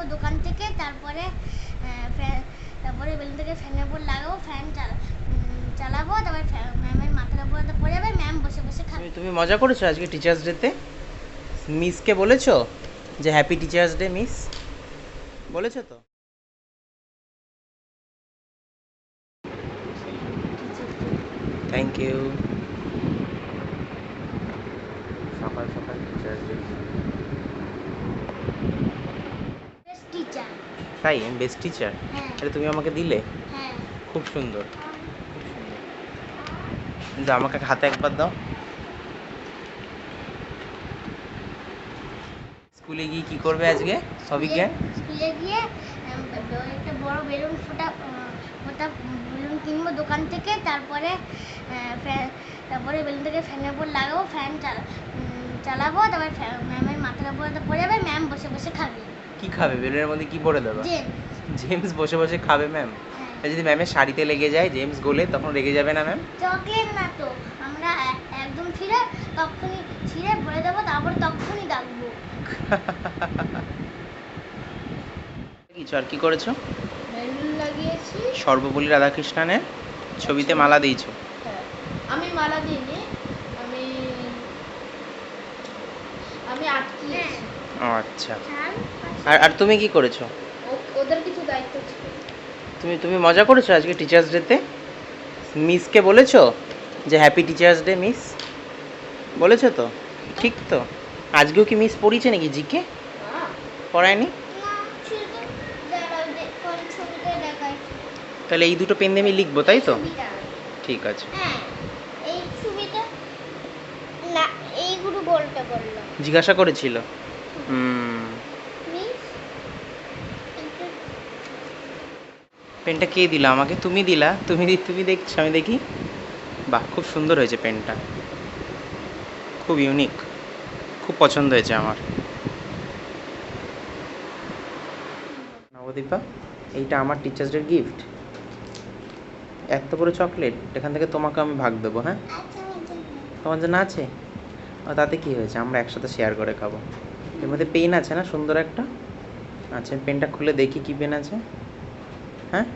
কিনবো দোকান থেকে, তারপরে তারপরে বেলুন থেকে ফ্যানের উপর লাগাবো, ফ্যান চালা- চালাবো, তারপরে ম্যামের মাথার উপর পড়ে যাবে, ম্যাম বসে বসে খাবে। তুমি মজা করেছ আজকে টিচার্স ডেতে মিসকে বলেছ যে হ্যাপি টিচার্স ডে মিস বলেছ তো? থ্যাংক ইউ সকাল সকাল টিচার্স ডে বেস্ট টিচার তাই? আমি বেস্ট টিচার এটা তুমি আমাকে দিলে? হ্যাঁ। খুব সুন্দর। যা আমাকে হাতে একবার দাও। স্কুলে গিয়ে কি করবে আজকে? অভিজ্ঞান স্কুলে গিয়ে একটা বড় বেলুন ফোটা ফোটা বেলুন কিনবো দোকান থেকে। তারপরে তারপরে বেলুন থেকে ফ্যানের উপর লাগাবো ফ্যান চালা- চালাবো। তারপরে ম্যামের মাথার উপর পড়ে যাবে ম্যাম বসে বসে খাবে। কি খাবে? বেলুনের মধ্যে কি পড়ে দেবে? জেমস। বসে বসে খাবে ম্যাম হ্যাঁ যদি ম্যামের শাড়িতে লেগে যায় জেমস গোলে তখন রেগে যাবে না ম্যাম চকলেট না তো আমরা একদম ছিঁড়ে তখনই ছিঁড়ে ভরে দেবো তারপর তখনই ডাকবো। কিছু আর কি করেছ? বেলুন লাগিয়েছি। সর্বপল্লী রাধাকৃষ্ণনের ছবিতে মালা দিয়েছ। হ্যাঁ। আমি মালা দিইনি আমি আমি আটকিয়েছি ও আচ্ছা। আর আর তুমি কি করেছ? ওদের কিছু দায়িত্ব ছিল। তুমি তুমি মজা করেছ আজকে টিচার্স ডেতে মিসকে বলেছ যে হ্যাপি টিচার্স ডে মিস বলেছ তো? ঠিক তো। আজকেও কি মিস পড়িয়েছে নাকি জিকে? হ্যাঁ পড়ায়নি? তাহলে এই দুটো পেন দিয়ে আমি লিখব তাই তো? ঠিক আছে। হ্যাঁ জিজ্ঞাসা করেছিল। হুম পেনটা কে দিলা? আমাকে তুমি দিলা। তুমি তুমি দেখছ, আমি দেখি। বাহ, খুব সুন্দর হয়েছে পেনটা খুব ইউনিক খুব পছন্দ হয়েছে আমার। নবদীপা এইটা আমার টিচার্স ডের গিফট এত বড় চকলেট এখান থেকে তোমাকে আমি ভাগ দেবো হ্যাঁ। তোমার জন্য আছে? তাতে কি হয়েছে? আমরা একসাথে শেয়ার করে খাব। এর মধ্যে পেন আছে না? সুন্দর একটা। আচ্ছা পেনটা খুলে দেখি কি পেন আছে। হ্যাঁ?